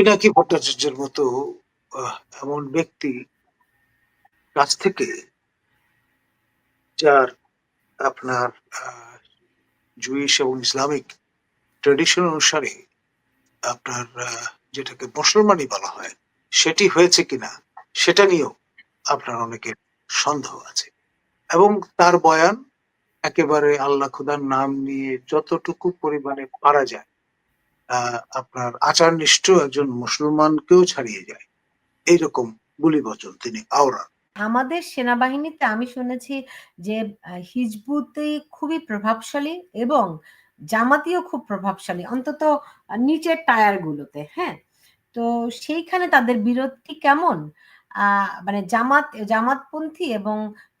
পিনাকি ভট্টাচার্যের মতো এমন ব্যক্তি কাছ থেকে যার আপনার জুইশ এবং ইসলামিক ট্রেডিশন অনুসারে আপনার যেটাকে মুসলমানই বলা হয়, সেটি হয়েছে কিনা, সেটা নিয়েও আপনার অনেকের সন্দেহ আছে। এবং তার বয়ান একেবারে আল্লাহ খুদার নাম নিয়ে যতটুকু পরিমাণে পারা যায় আপনার আচার নিষ্ঠ একজন মুসলমানকেও ছাড়িয়ে যায়। এইরকম গুলি বচন তিনি আওড়ান আমাদের সেনাবাহিনীতে আমি শুনেছি যে হিজবুতে খুবই প্রভাবশালী এবং জামাতিও খুব প্রভাবশালী অন্তত নিচের টায়ার গুলোতে হ্যাঁ? তো সেইখানে তাদের বিরোধটি কেমন? আহ মানে জামাত জামাতপন্থী এবং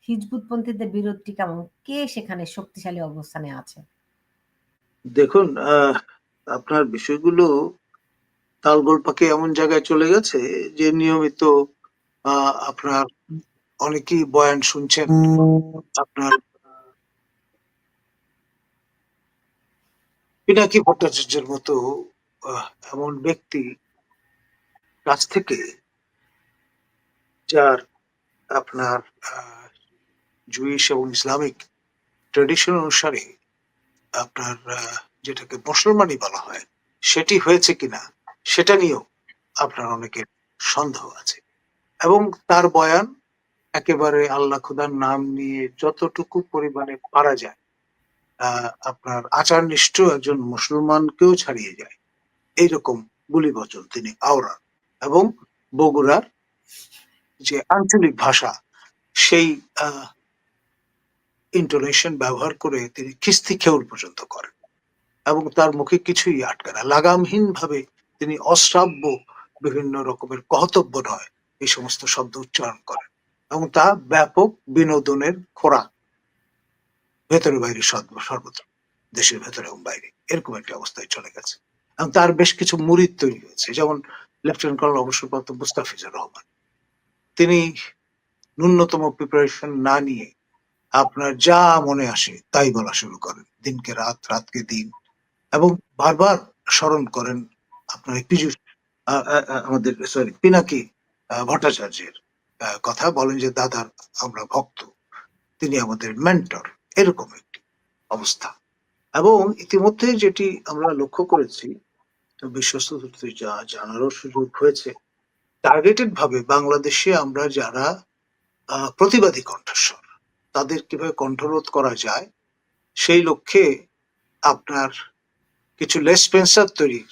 হিজবুতপন্থীদের বিরোধটি কেমন? কে সেখানে শক্তিশালী অবস্থানে আছে? দেখুন আহ, আপনার বিষয়গুলো তালগোল পাকে এমন জায়গায় চলে গেছে যে নিয়মিত আপনার অনেকেই বয়ান শুনছেন। আপনার পিনাকি ভট্টাচার্যের মতো এমন ব্যক্তি কাছ থেকে যার আপনার জুইশ এবং ইসলামিক ট্রেডিশন অনুসারে আপনার আহ, যেটাকে মুসলমানই বলা হয়, সেটি হয়েছে কিনা, সেটা নিয়েও আপনার অনেকের সন্দেহ আছে। এবং তার বয়ান একেবারে আল্লাহ খুদার নাম নিয়ে যতটুকু পরিমাণে পারা যায় আপনার আচার নিষ্ঠ একজন মুসলমানকেও ছাড়িয়ে যায়। এইরকম গুলি বচন তিনি আওড়ান এবং বগুড়ার যে আঞ্চলিক ভাষা, সেই ইন্টোনেশন ব্যবহার করে তিনি খিস্তি খেউল পর্যন্ত করেন। এবং তার মুখে কিছুই আটকে না। লাগামহীন ভাবে তিনি অশ্রাব্য বিভিন্ন রকমের কহতব্য নয়, এই সমস্ত শব্দ উচ্চারণ করেন এবং তা ব্যাপক বিনোদনের খোরাক। ভেতরে বাইরে সর্বত্র, দেশের ভেতরে এবং বাইরে, এরকম একটা অবস্থায় চলে গেছে। এবং তার বেশ কিছু মুরিদ তৈরি হয়েছে, যেমন লেফটেন্যান্ট কর্নেল অবসরপ্রাপ্ত মুস্তাফিজুর রহমান। তিনি ন্যূনতম প্রিপারেশন না নিয়ে আপনার যা মনে আসে তাই বলা শুরু করেন। দিনকে রাত, রাতকে দিন এবং বারবার স্মরণ করেন আপনার পীযূষ আমাদের সরি পিনাকি ভট্টাচার্যের কথা। বলেন যে, দাদার, আমরা ভক্ত। তিনি আমাদের মেন্টর এরকম একটি অবস্থা। এবং ইতিমধ্যে যেটি আমরা লক্ষ্য করেছি, বিশ্বস্ত যা জানারও সুযোগ হয়েছে টার্গেটেড ভাবে বাংলাদেশে আমরা যারা প্রতিবাদী কণ্ঠস্বর, তাদের কীভাবে কণ্ঠরোধ করা যায়, সেই লক্ষ্যে আপনার কিছু লেস পেন্সার তৈরির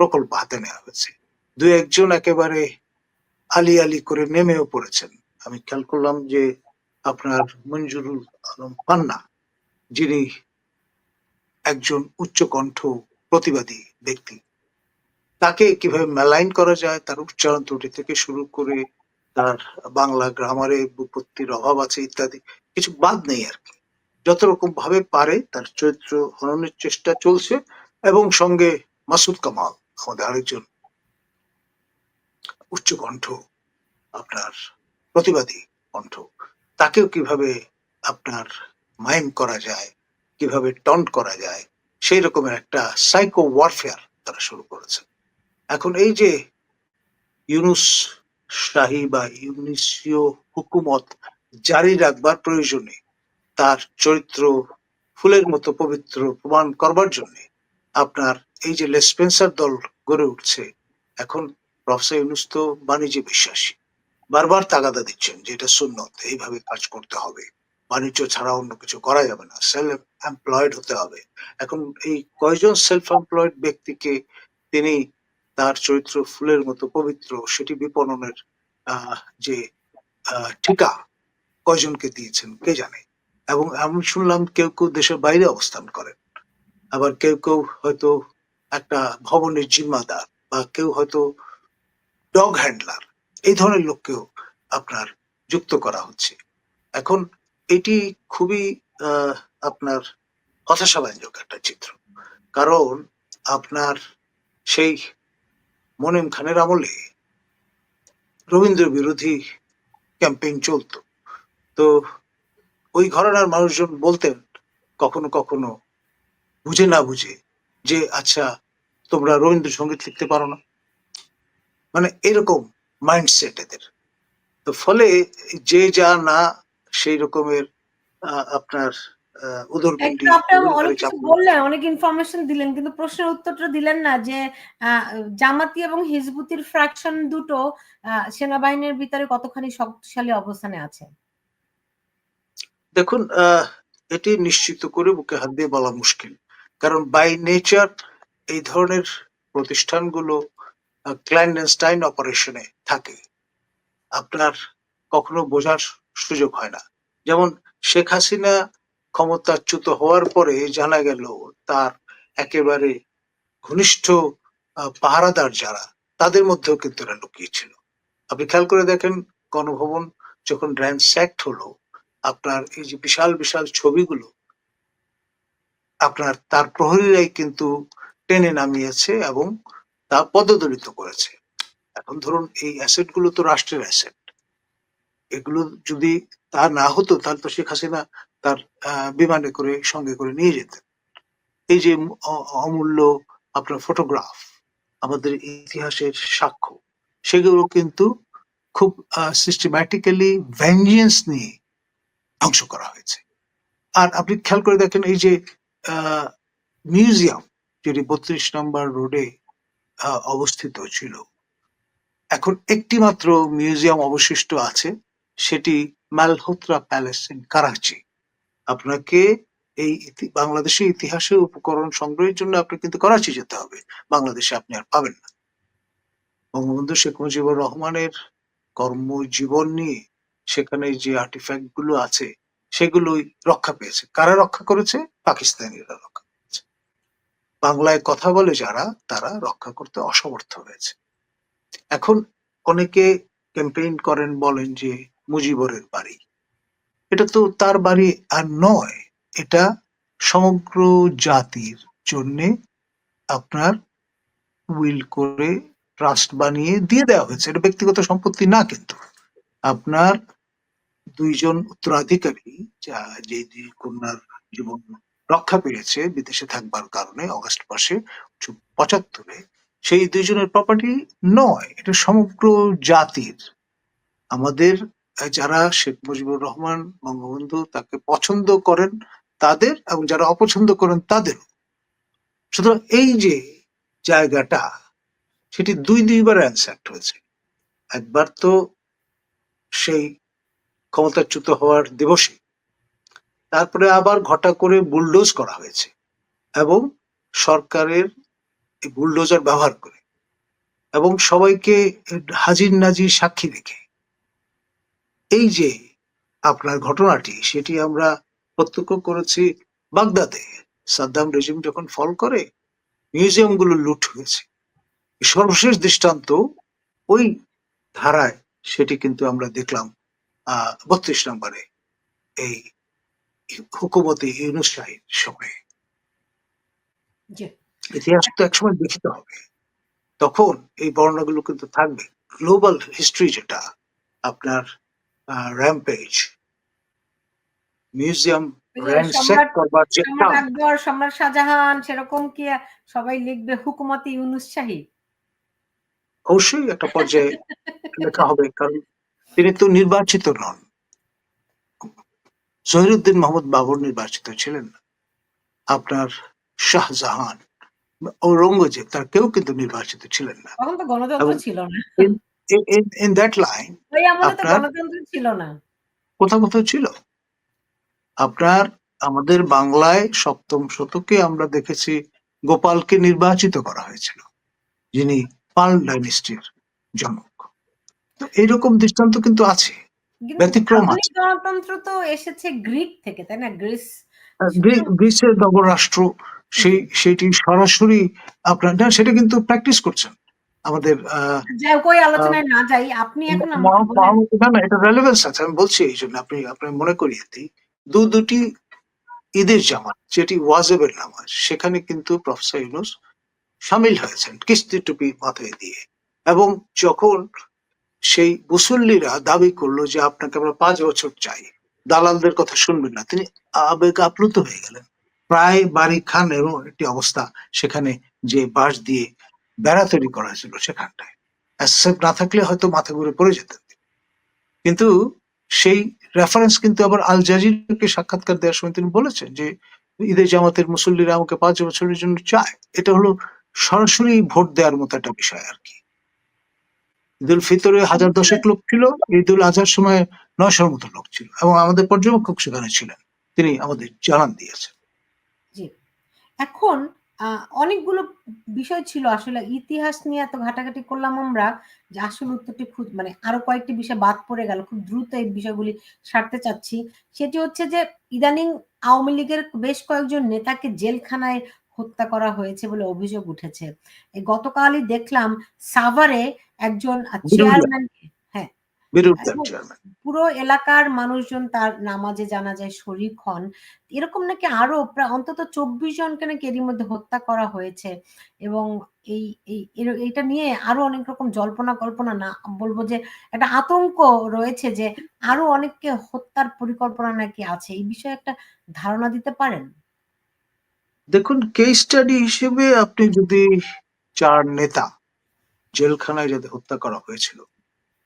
প্রকল্প হাতে নেওয়া হয়েছে। দু একজন একেবারে আলি আলি করে নেমেও পড়েছেন। আমি খেয়াল করলাম যে আপনার মঞ্জুরুল আলম পান্না, যিনি একজন উচ্চকণ্ঠ প্রতিবাদী ব্যক্তি। তাকে কীভাবে মেলাইন করা যায়, তার উচ্চারণ ত্রুটি থেকে শুরু করে তার বাংলা গ্রামারে বিপত্তির অভাব আছে ইত্যাদি, কিছু বাদ নেই আর কি। যত রকম ভাবে পারে তার চরিত্র হননের চেষ্টা চলছে। এবং সঙ্গে মাসুদ কামাল, আমাদের আরেকজন উচ্চ কণ্ঠ, আপনার প্রতিবাদী কণ্ঠ। তাকেও কীভাবে আপনার মাইম করা যায়, কীভাবে টন্ট করা যায়, সেই রকমের একটা সাইকো ওয়ারফেয়ার তারা শুরু করেছে এখন এই যে ইউনুস শাহী বা ইউনিসীয় হুকুমত জারি রাখবার প্রয়োজনে তার চরিত্র ফুলের মতো পবিত্র প্রমাণ করবার জন্য আপনার এই যে লেসপেন্সার দল গড়ে উঠছে, এখন প্রফেসর ইউনুস তো বাণিজ্যে বিশ্বাসী। বারবার তাগাদা দিচ্ছেন যে এটা সুন্নত, এইভাবে কাজ করতে হবে। বাণিজ্য ছাড়া অন্য কিছু করা যাবে না। সেলফ এমপ্লয়েড হতে হবে। এখন এই কয়জন সেলফ এমপ্লয়েড ব্যক্তিকে তিনি তার চরিত্র ফুলের মতো পবিত্র, সেটি বিপণনের যে ঠিকা কয়জনকে দিয়েছেন কে জানে? এবং আমি শুনলাম কেউ কেউ দেশের বাইরে অবস্থান করেন। আবার কেউ কেউ হয়তো একটা ভবনের জিম্মাদার বা কেউ হয়তো ডগ হ্যান্ডলার, এই ধরনের লোককেও আপনার যুক্ত করা হচ্ছে। এখন এটি খুবই আপনার হতাশাব্যঞ্জক একটা চিত্র। কারণ আপনার সেই মনিম খানের আমলে রবীন্দ্র বিরোধী ক্যাম্পেইন চলতো। তো ওই ঘরানার মানুষজন বলতেন, কখনো কখনো বুঝে না বুঝে যে আচ্ছা তোমরা রবীন্দ্রসঙ্গীত লিখতে পারো না। মানে এরকম মাইন্ডসেট এদের। তো ফলে যে যা না সেই রকমের আপনার বললেন অনেক ইনফরমেশন দিলেন কিন্তু প্রশ্নের উত্তরটা দিলেন না যে জামাতি এবং হিজবুতির ফ্র্যাকশন দুটো সেনাবাহিনীর ভিতরে কতখানি শক্তিশালী অবস্থানে আছে? দেখুন আহ, এটি নিশ্চিত করে বুকে হাত দিয়ে বলা মুশকিল। কারণ বাই নেচার এই ধরনের প্রতিষ্ঠানগুলো ক্ল্যান্ডেনস্টাইন অপারেশনে থাকে। আপনার কখনো বোঝার সুযোগ হয় না। যেমন শেখ হাসিনা ক্ষমতাচ্যুত হওয়ার পরে জানা গেল তার একেবারে ঘনিষ্ঠ পাহারাদার যারা, তাদের মধ্যেও কিন্তু এরা লুকিয়েছিল। আপনি খেয়াল করে দেখেন, গণভবন যখন র্যান্স্যাক্ট হলো, আপনার এই যে বিশাল বিশাল ছবিগুলো আপনার তার প্রহরীরাই কিন্তু টেনে নামিয়েছে এবং তা পদদলিত করেছে। এখন ধরুন, এই অ্যাসেটগুলো তো রাষ্ট্রের অ্যাসেট এগুলো যদি তা না হতো, তাহলে তো শেখ হাসিনা তার বিমানে করে, সঙ্গে করে নিয়ে যেতেন। এই যে অমূল্য আপনার ফটোগ্রাফ আমাদের ইতিহাসের সাক্ষ্য, সেগুলো কিন্তু খুব সিস্টেম্যাটিক্যালি ভেঞ্জিয়েন্স নিয়ে ধ্বংস করা হয়েছে। আর আপনি খেয়াল করে দেখেন, এই যে মিউজিয়াম যেটি বত্রিশ নম্বর রোডে অবস্থিত ছিল। এখন একটি মাত্র মিউজিয়াম অবশিষ্ট আছে, সেটি মালহোত্রা প্যালেস ইন করাচি আপনাকে এই বাংলাদেশের ইতিহাসের উপকরণ সংগ্রহের জন্য আপনি কিন্তু করাচি যেতে হবে। বাংলাদেশে আপনি আর পাবেন না। বঙ্গবন্ধু শেখ মুজিবুর রহমানের কর্মজীবন নিয়ে সেখানে যে আর্টিফ্যাক্টগুলো আছে সেগুলোই রক্ষা পেয়েছে। কারা রক্ষা করেছে? পাকিস্তানিরা রক্ষা করেছে। বাংলায় কথা বলে যারা, তারা রক্ষা করতে অসমর্থ হয়েছে। এখন অনেকে ক্যাম্পেইন করেন, বলেন যে মুজিবরের বাড়ি। এটা তো তার বাড়ি আর নয়, এটা সমগ্র জাতির জন্যে আপনার উইল করে ট্রাস্ট বানিয়ে দিয়ে দেওয়া হয়েছে। এটা ব্যক্তিগত সম্পত্তি না কিন্তু আপনার দুইজন উত্তরাধিকারী যা যে দুই কন্যার জীবন রক্ষা পেয়েছে বিদেশে থাকবার কারণে অগস্ট মাসে পঁচাত্তরে। সেই দুইজনের প্রপার্টি নয়, এটা সমগ্র জাতির। আমাদের যারা শেখ মুজিবুর রহমান বঙ্গবন্ধু তাকে পছন্দ করেন তাদের এবং যারা অপছন্দ করেন তাদের সুতরাং এই যে জায়গাটা, সেটি দুই দুইবার অ্যানসাক্ট হয়েছে। একবার তো সেই ক্ষমতাচ্যুত হওয়ার দিবসে। তারপরে আবার ঘটা করে বুলডোজ করা হয়েছে এবং সরকারের বুলডোজার ব্যবহার করে এবং সবাইকে হাজির নাজির সাক্ষী রেখে। এই যে আপনার ঘটনাটি, সেটি আমরা প্রত্যক্ষ করেছি বাগদাদে। সাদ্দাম রেজিম যখন ফল করে মিউজিয়ামগুলো লুট হয়েছে। সর্বশেষ দৃষ্টান্ত ওই ধারায়, সেটি কিন্তু আমরা দেখলাম। বত্রিশ নম্বরে এই হুকুমতি ইউনুস শাহীর সময়ে। ইতিহাস তো একসময় লিখিত হবে। তখন এই বর্ণনাগুলো কিন্তু থাকবে। গ্লোবাল হিস্ট্রি যেটা আপনার র্যাম্পেজ মিউজিয়াম সম্রাট শাহজাহান সেরকম কি সবাই লিখবে হুকুমতি ইউনুস শাহী? অবশ্যই একটা পর্যায়ে লেখা হবে কারণ তিনি তো নির্বাচিত নন। জহিরুদ্দিন মোহাম্মদ বাবর নির্বাচিত ছিলেন না। আপনার শাহজাহান ঔরঙ্গজেব তার কেউ কিন্তু নির্বাচিত ছিলেন না। ছিল না। ইন দ্যাট লাইন আপনার- ছিল না। কোথাও কোথাও ছিল? আপনার আমাদের বাংলায় সপ্তম শতকে আমরা দেখেছি গোপালকে নির্বাচিত করা হয়েছিল যিনি পাল ডাইনেস্টির জনক। তো এইরকম দৃষ্টান্ত কিন্তু আছে ব্যতিক্রম আছে। গণতন্ত্র তো এসেছে গ্রিক থেকে তাই না? গ্রিস গ্রি- গ্রিসের নগররাষ্ট্র সেই সেটি সরাসরি আপনার না সেটা কিন্তু প্র্যাকটিস করছেন আমাদের আলোচনায় না যাই আপনি এখন না না এটা রেলেভেন্স আছে আমি বলছি এই জন্য আপনি আপনি মনে করিয়ে দিই। দু দুটি ঈদের জামাত যেটি ওয়াজেবের নামাজ সেখানে কিন্তু প্রফেসর ইউনুস সামিল হয়েছেন কিস্তি টুপি মাথায় দিয়ে। এবং যখন সেই মুসল্লিরা দাবি করল যে আপনাকে আমরা পাঁচ বছর চাই। দালালদের কথা শুনবেন না। তিনি আবেগ আপ্লুত হয়ে গেলেন। প্রায় বাড়ি খান এবং একটি অবস্থা সেখানে যে বাঁশ দিয়ে বেড়া তৈরি করা হয়েছিল সেখানটায়। অ্যাসেপ্ট না থাকলে হয়তো মাথা ঘুরে পড়ে যেতেন কিন্তু সেই রেফারেন্স কিন্তু আবার আল জাজিরকে সাক্ষাৎকার দেওয়ার সময় তিনি বলেছেন যে ঈদের জামাতের মুসল্লিরা আমাকে পাঁচ বছরের জন্য চায়। এটা হলো সরাসরি ভোট দেওয়ার মতো একটা বিষয় আর কি। ঈদুল ফিতরে হাজার দশেক লোক ছিল ঈদুল আজহার সময় নয়শোর মতো লোক ছিল এবং আমাদের পর্যবেক্ষক সেখানে ছিলেন। তিনি আমাদের জানান দিয়েছেন। এখন অনেকগুলো বিষয় ছিল আসলে ইতিহাস নিয়ে এত ঘাটাঘাটি করলাম আমরা যে আসল উত্তরটি খুব মানে আরও কয়েকটি বিষয় বাদ পড়ে গেল, খুব দ্রুত এই বিষয়গুলি সারতে চাচ্ছি। সেটি হচ্ছে যে ইদানিং আওয়ামী লীগের বেশ কয়েকজন নেতাকে জেলখানায় হত্যা করা হয়েছে বলে অভিযোগ উঠেছে। গতকালই দেখলাম সাভারে একজন চেয়ারম্যান পুরো এলাকার মানুষজন তার নামাজে জানা যায় শরিক হন। এরকম নাকি আরও প্রায় অন্তত চব্বিশ জনকে নাকি এরই মধ্যে হত্যা করা হয়েছে এবং এই এই এর- নিয়ে আরও অনেক রকম জল্পনা কল্পনা না বলব যে একটা আতঙ্ক রয়েছে যে আরও অনেককে হত্যার পরিকল্পনা নাকি আছে। এই বিষয়ে একটা ধারণা দিতে পারেন? দেখুন কেস স্টাডি হিসেবে আপনি যদি চার নেতা জেলখানায় যাদের হত্যা করা হয়েছিল,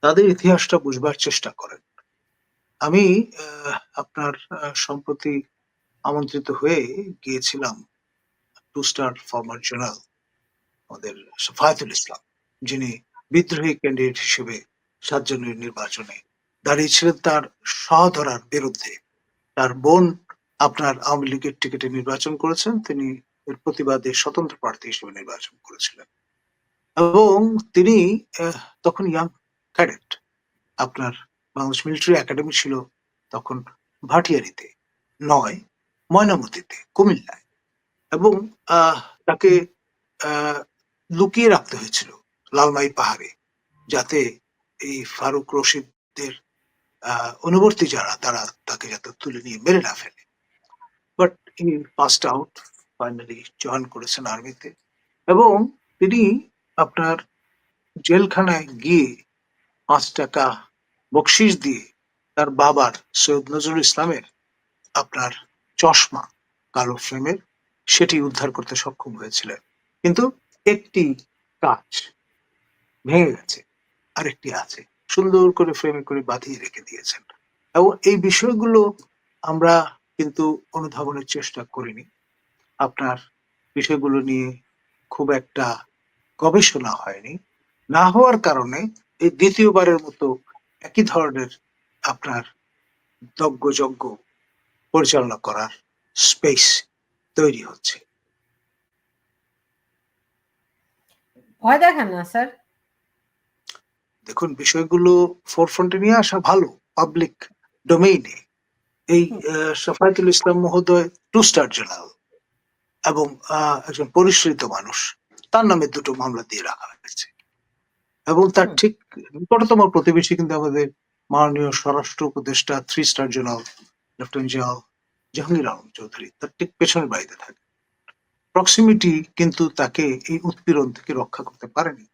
তাদের ইতিহাসটা বুঝবার চেষ্টা করেন। আমি আপনার সম্প্রতি আমন্ত্রিত হয়ে গিয়েছিলাম টু স্টার ফর্মার জেনারেল আমাদের সাফায়াতুল ইসলাম, যিনি বিদ্রোহী ক্যান্ডিডেট হিসেবে সাতজনের নির্বাচনে দাঁড়িয়েছিলেন। তার সহধরার বিরুদ্ধে তার বোন আপনার আওয়ামী লীগের টিকিটে নির্বাচন করেছেন, তিনি এর প্রতিবাদে স্বতন্ত্র প্রার্থী হিসেবে নির্বাচন করেছিলেন। এবং তিনি তখন ইয়াং ক্যাডেট আপনার বাংলাদেশ মিলিটারি একাডেমি ছিল তখন ভাটিয়ারিতে, নয়, ময়নামতিতে, কুমিল্লায়। এবং তাকে লুকিয়ে রাখতে হয়েছিল লালমাই পাহাড়ে, যাতে এই ফারুক রশিদদের অনুবর্তী যারা, তারা তাকে যাতে তুলে নিয়ে মেরে না ফেলে। He passed out finally join করেছেন আর্মিতে এবং তিনি আপনার জেলখানায় গিয়ে পাঁচ টাকা বকশিস দিয়ে তার বাবার সৈয়দ নজরুল ইসলামের আপনার চশমা কালো ফ্রেমের সেটি উদ্ধার করতে সক্ষম হয়েছিলেন। কিন্তু একটি কাজ ভেঙে গেছে, আরেকটি আছে, সুন্দর করে ফ্রেমে করে বাঁধিয়ে রেখে দিয়েছেন। এবং এই বিষয়গুলো আমরা কিন্তু অনুধাবনের চেষ্টা করিনি। আপনার বিষয়গুলো নিয়ে খুব একটা গবেষণা হয়নি। না হওয়ার কারণে এই দ্বিতীয়বারের মতো একই ধরনের আপনার দজ্ঞযজ্ঞ পরিচালনা করার স্পেস তৈরি হচ্ছে। ভয় দেখেন না স্যার। দেখুন বিষয়গুলো ফোরফ্রন্টে নিয়ে আসা ভালো পাবলিক ডোমেইনে এই সাফায়াতুল ইসলাম মহোদয় টু স্টার জেনারেল এবং একজন পরিশ্রিত মানুষ। তার নামে দুটো মামলা দিয়ে রাখা হয়েছে। এবং তার ঠিক নিকটতম প্রতিবেশী কিন্তু আমাদের মাননীয় স্বরাষ্ট্র উপদেষ্টা three star general lieutenant general Jahangir Alam Chowdhury তার ঠিক পেছনের বাড়িতে থাকে। প্রক্সিমিটি কিন্তু তাকে এই উৎপীড়ন থেকে রক্ষা করতে পারেনি।